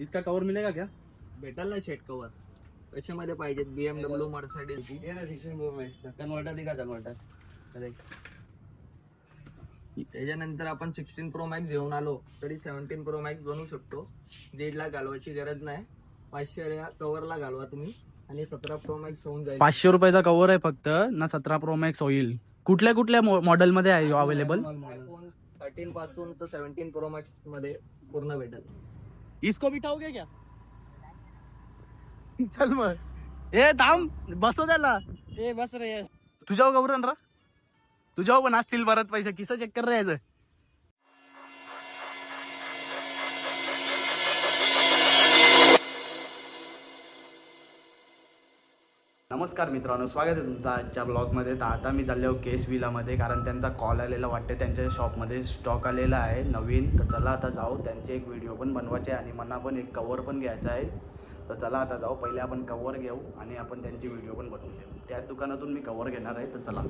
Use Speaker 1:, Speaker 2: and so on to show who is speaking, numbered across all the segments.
Speaker 1: इसका कवर मिलेगा क्या?
Speaker 2: भेटाल ना शेट कवर कशामध्ये पाहिजेत? बीएमडब्ल्यू मर्सिडीज
Speaker 1: कन्वर्टर दिखा कन्वर्टर
Speaker 2: त्याच्यानंतर आपण सिक्स्टीन प्रो मॅक्स घेऊन आलो. तरी सेव्हन्टीन प्रो मॅक्स बनवू शकतो. दीडला घालवायची गरज नाही. पाचशे कवरला घालवा तुम्ही. आणि सतरा प्रो मॅक्स होऊन जाईल.
Speaker 1: पाचशे रुपयाचा कवर आहे फक्त. ना सतरा प्रो मॅक्स होईल. कुठल्या कुठल्या मॉडेल मध्ये आहे अवेलेबल
Speaker 2: थर्टीन पासून तर सेव्हन्टीन प्रो मॅक्समध्ये पूर्ण भेटेल.
Speaker 1: इसको बिठाओगे क्या? चल मग. ए थांब बसव त्याला. ए बस रे. तुझ्यावर गौरन रा. तुझ्यावर पण असतील परत पैसे. किस चेक कर रे नमस्कार मित्रांनो स्वागत आहे तुमचं आजच्या ब्लॉगमध्ये तर आता मी चाललो केस विलामध्ये कारण त्यांचा कॉल आलेला वाटते त्यांच्या शॉपमध्ये स्टॉक आलेला आहे नवीन. तर चला आता जाऊ. त्यांचे एक व्हिडिओ पण बनवायचे आहे आणि मला पण एक कवर पण घ्यायचा आहे. तर चला आता जाऊ. पहिले आपण कवर घेऊ आणि आपण त्यांची व्हिडिओ पण बनवून देऊ. त्या दुकानातून मी कवर घेणार आहे. तर चला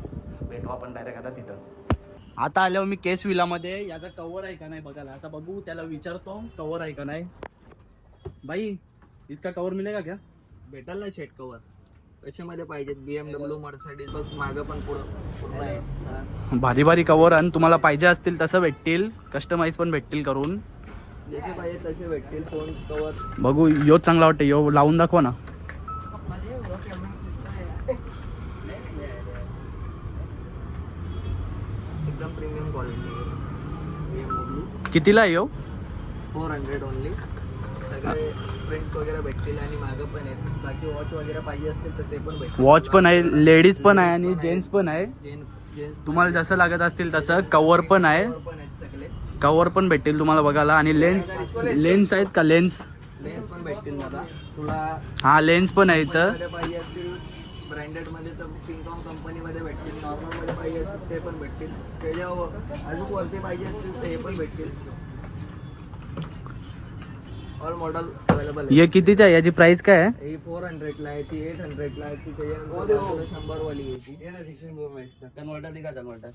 Speaker 1: भेटू आपण डायरेक्ट आता तिथं. आता आल्यावर मी केस विलामध्ये. याचा कवर आहे का नाही बघायला. आता बघू त्याला विचारतो कवर आहे का नाही. बाई इसका कवर मिलेगा क्या
Speaker 2: भेटाल ना शेट कवर कशामध्ये पाहिजेत? बीएमडब्ल्यू मर्सिडीज बघ मागं पण पुढं. पूर्ण आहे.
Speaker 1: भारी भारी कवर आणि तुम्हाला पाहिजे असतील तसं भेटतील. कस्टमाइज पण भेटतील करून.
Speaker 2: जसे पाहिजे तसे भेटतील. फोन कवर
Speaker 1: बघू यो चांगला वाटतं यो लावून दाखवा ना.
Speaker 2: एकदम प्रीमियम क्वालिटी बीएमडब्ल्यू
Speaker 1: कितीला आहे यो?
Speaker 2: फोर हंड्रेड ओनली सगळे प्रिंट वगैरे भेटतील आणि मागं पण आहेत. बाकी वॉच वगैरे पाहिजे असतील तर ते पण भेटतील.
Speaker 1: वॉच पण आहे लेडीज पण आहे आणि जेंट्स पण आहे. तुम्हाला जसं लागत असतील तसं कवर पण आहे.
Speaker 2: पण आहेत सगळे.
Speaker 1: कवर पण भेटतील तुम्हाला बघायला आणि लेन्स लेन्स आहेत. का? लेन्स
Speaker 2: लेन्स पण भेटतील दादा. तुला
Speaker 1: हा लेन्स पण आहे इथं.
Speaker 2: मध्ये पाहिजे असतील. ब्रँडेडमध्ये तर किंगकॉंग कंपनी मध्ये भेटतील. नॉर्मलमध्ये पाहिजे असतील ते पण भेटतील. अजून वरती पाहिजे असतील हे पण भेटतील. ऑल मॉडेल अवेलेबल आहे
Speaker 1: हे कितीचं आहे? याची प्राइस काय आहे?
Speaker 2: ही फोर हंड्रेडला आहे ती एट हंड्रेडला आहे ती त्याच्यानंतर शंभर वाली आहे ती
Speaker 1: कन्वर्टर दिखा कन्वर्टर.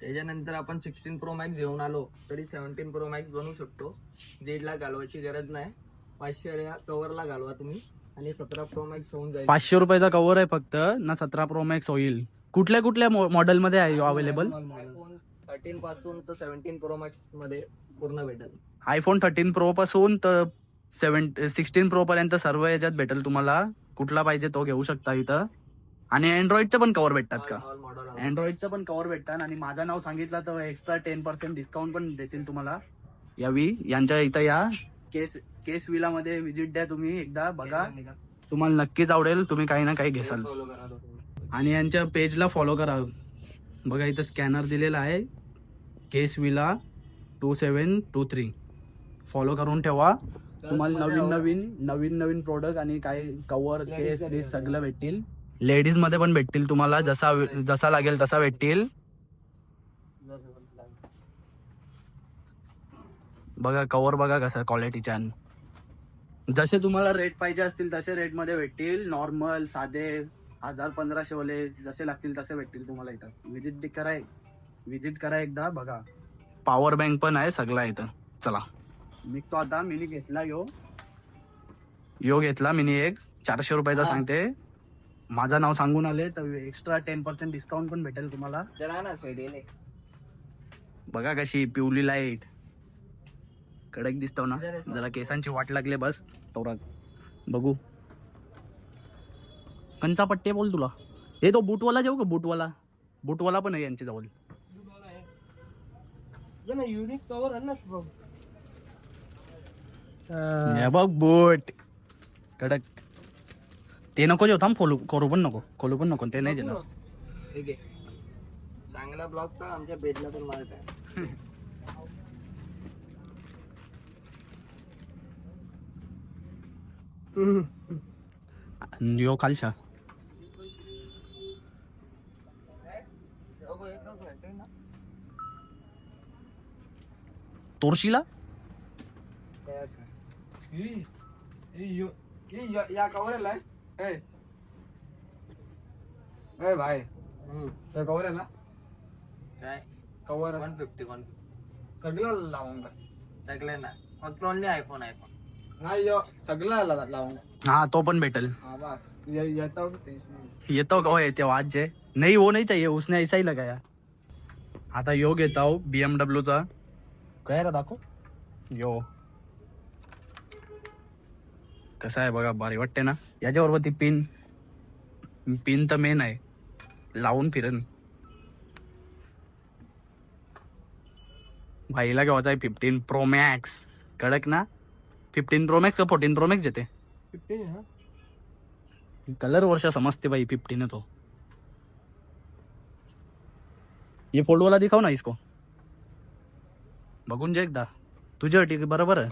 Speaker 2: त्याच्यानंतर आपण सिक्स्टीन प्रो मॅक्स घेऊन आलो तरी सेव्हन्टीन प्रो मॅक्स बनवू शकतो. दीडला घालवायची गरज नाही. पाचशे कवरला घालवा तुम्ही आणि सतरा प्रो मॅक्स होऊन जाईल.
Speaker 1: पाचशे रुपयाचा कवर आहे फक्त ना सतरा प्रो मॅक्स होईल. कुठल्या कुठल्या मॉडेल मध्ये आहे अवेलेबल
Speaker 2: थर्टीन पासून तर सेव्हन्टीन प्रो मॅक्समध्ये पूर्ण भेटेल.
Speaker 1: आयफोन थर्टीन प्रो पासून तर सेवन सिक्स्टीन प्रो पर्यंत सर्व याच्यात भेटेल तुम्हाला. कुठला पाहिजे तो घेऊ शकता इथं. आणि अँड्रॉइडचं पण कवर भेटतात का? अँड्रॉइडचं पण कवर भेटतात आणि माझं नाव सांगितलं तर एक्स्ट्रा टेन पर्सेंट डिस्काउंट पण देतील तुम्हाला. यावी यांच्या इथं या. केस केस विला मध्ये विजिट द्या तुम्ही एकदा बघा. तुम्हाला नक्कीच आवडेल तुम्ही काही ना काही घेसाल. आणि यांच्या पेजला फॉलो करा. बघा इथं स्कॅनर दिलेला आहे. Case villa two seven two three. Follow करून ठेवा. तुम्हाला नवीन नवीन नवीन नवीन प्रोडक्ट आणि काही कवर केस बेस सगळं भेटतील. लेडीजमध्ये पण भेटतील तुम्हाला. जसा जसा लागेल तसा भेटतील. बघा कवर बघा कसं क्वालिटी छान जसे तुम्हाला रेट पाहिजे असतील तसे रेटमध्ये भेटतील. नॉर्मल साधे हजार पंधराशे वाले जसे लागतील तसे भेटतील तुम्हाला इथं. विजिट करा विजिट करा एकदा बघा. पॉवर बँक पण आहे सगळा इथं. चला. निघतो आता मिनी घेतला यो. यो घेतला मिनी एक. चारशे रुपयाचा
Speaker 2: हा.
Speaker 1: सांगते. माझं नाव सांगून आले तर एक्स्ट्रा टेन पर्सेंट डिस्काउंट पण भेटेल तुम्हाला.
Speaker 2: ना
Speaker 1: बघा कशी पिवली लाइट कडक दिसतो ना. जरा केसांची वाट लागले बस तोरात. बघू. कंचा पट्टे बोल तुला. हे तो बूटवाला जाऊ का बूटवाला बूटवाला पण आहे यांच्या जवळ
Speaker 2: युनिक कवर आहे ना शुभम।
Speaker 1: हे बघ बूट कडक. ते नको जेव थांब खोलू करू पण नको खोलू पण नको ते नाही देणार.
Speaker 2: ठीक आहे चांगला ब्लॉग तर आमच्या पेजला पण मारत आहे.
Speaker 1: यो खालशा तोरशीला?
Speaker 2: या कवर आहे
Speaker 3: ए भाई ते कवर आहे ना
Speaker 2: काय
Speaker 3: कवर
Speaker 2: वन फिफ्टी वन
Speaker 3: सगळं लावून टाक.
Speaker 2: सगळे ना फक्त ओनली आयफोन आयफोन
Speaker 3: नाही यो सगळं आला लावून
Speaker 1: हा तो पण भेटल.
Speaker 3: हा बा ये- येतो टेन्शन
Speaker 1: ये तो कहो येते आज जे. नहीं वो हो, नहीं चाहिए उसने ऐसा ही लगाया. आता यो घेता हो बीएमडब्ल्यू चा. काय रे दाखव यो कसा आहे बघा भारी वाटते ना याच्याबरोबर ती पिन पिन तर मेन आहे लावून फिरन भाईला घ्यायचा आहे फिफ्टीन प्रो मॅक्स कडक ना फिफ्टीन प्रो मॅक्स का फोर्टीन प्रो मॅक्स येते कलर वर्ष समझते भाई फिफ्टीन तो ये फोल्ड वाला दिखाओ ना इसको बघून जे एकदा. तुझ्या ठीक बरोबर आहे.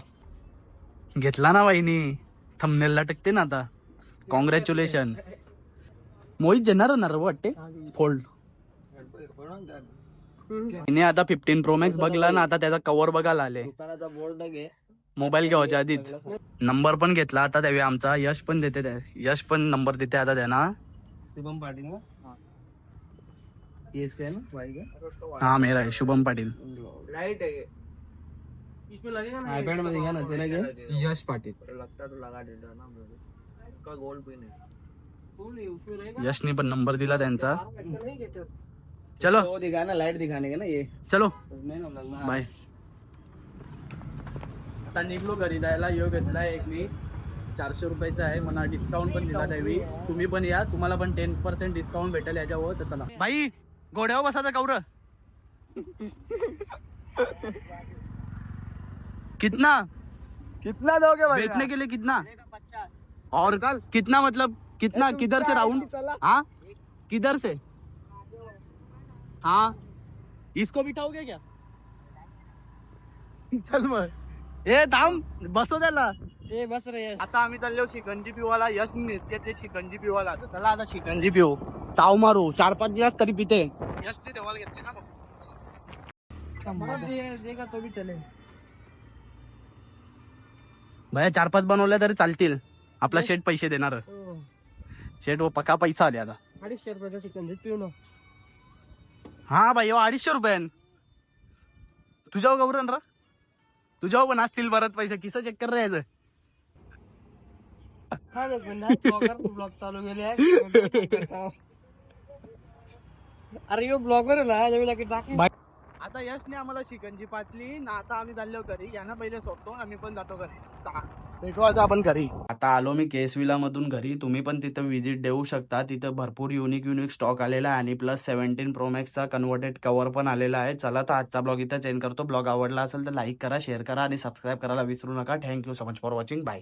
Speaker 1: घेतला ना बाईनी थंबनेलला टेकते ना आता. कॉंग्रॅच्युलेशन मोहित जेणार ना रे वाटते? फोल्ड तिने आता फिफ्टीन प्रो मॅक्स बघला ना आता त्याचा कव्हर बघायला आले.
Speaker 2: दुकानाचा बोर्ड घे.
Speaker 1: मोबाईल घ्यायच्या आधीच. नंबर पण घेतला आता त्यावेळी आमचा. यश पण देते त्या- यश पण नंबर देते आता त्यांना.
Speaker 3: शुभम पाटील
Speaker 1: हा. मेरा आहे. शुभम पाटील.
Speaker 2: लाइट
Speaker 3: आयपॅडमध्ये घ्या ना त्याला यश पाटील।
Speaker 2: लगता तो लगा देता ना मेरे का। गोल्ड पिन है।
Speaker 1: यशने पण नंबर दिला त्यांचा। चलो।
Speaker 3: वो दिखाना लाइट दिखाने का ना ये।
Speaker 1: चलो।
Speaker 3: ना
Speaker 1: बाय आता निघलो घरी जायला योग घेतलाय एक मी. चारशे रुपयाचा आहे मला डिस्काउंट पण दिला त्यावेळी तुम्ही पण या तुम्हाला पण टेन पर्सेंट डिस्काउंट भेटेल याच्यावर तर चला. भाई घोड्यावर बसायचा कौर कितना?
Speaker 3: कितना दोगे भाई?
Speaker 1: बेचने के लिए कितना? और कितना मतलब कितना? किधर से राउंड हाँ? किधर से? हाँ। इसको बिठाओगे क्या? चल मग ए थांब बसव त्याला।
Speaker 3: ए बस रे
Speaker 1: आता आम्ही चाललो शिकंजी पिवाला यश नेते ते शिकंजी पिवाला तर चला आता शिकंजी पिऊ चाव मारू चार पाच दिवस तरी पिते. यश ते देवाला घेतले ना बघ.
Speaker 3: देगा तो भी चले
Speaker 1: भया चार पाच बनवल्या तरी चालतील. आपला शेट पैसे देणार. शेट व पका पैसा आले आता.
Speaker 3: अडीचशे रुपयाचा चिकन पिऊ ना
Speaker 1: हा भाई हो अडीचशे रुपयान. तुझ्यावर गौरन रा. तुझ्यावर पण असतील परत पैसे किस चेक कर
Speaker 3: हा ब्लॉगर ब्लॉग चालू अरे यो ब्लॉगर ना
Speaker 1: आता यशने आम्हाला शिकंजी पातली ना आता आम्ही चाललो घरी यांना पहिले सोडतो आम्ही पण जातो घरी. भेटू आता आपण घरी. आता आलो मी केसविला मधून घरी. तुम्ही पण तिथं व्हिजिट देऊ शकता. तिथं भरपूर युनिक युनिक स्टॉक आलेला आहे आणि plus seventeen pro converted converted cover पण आलेला आहे. चला तर आजचा ब्लॉग इथं चेंज करतो. ब्लॉग आवडला असेल तर लाईक करा शेअर करा आणि सबस्क्राईब करायला विसरू नका. Thank you so much for watching bye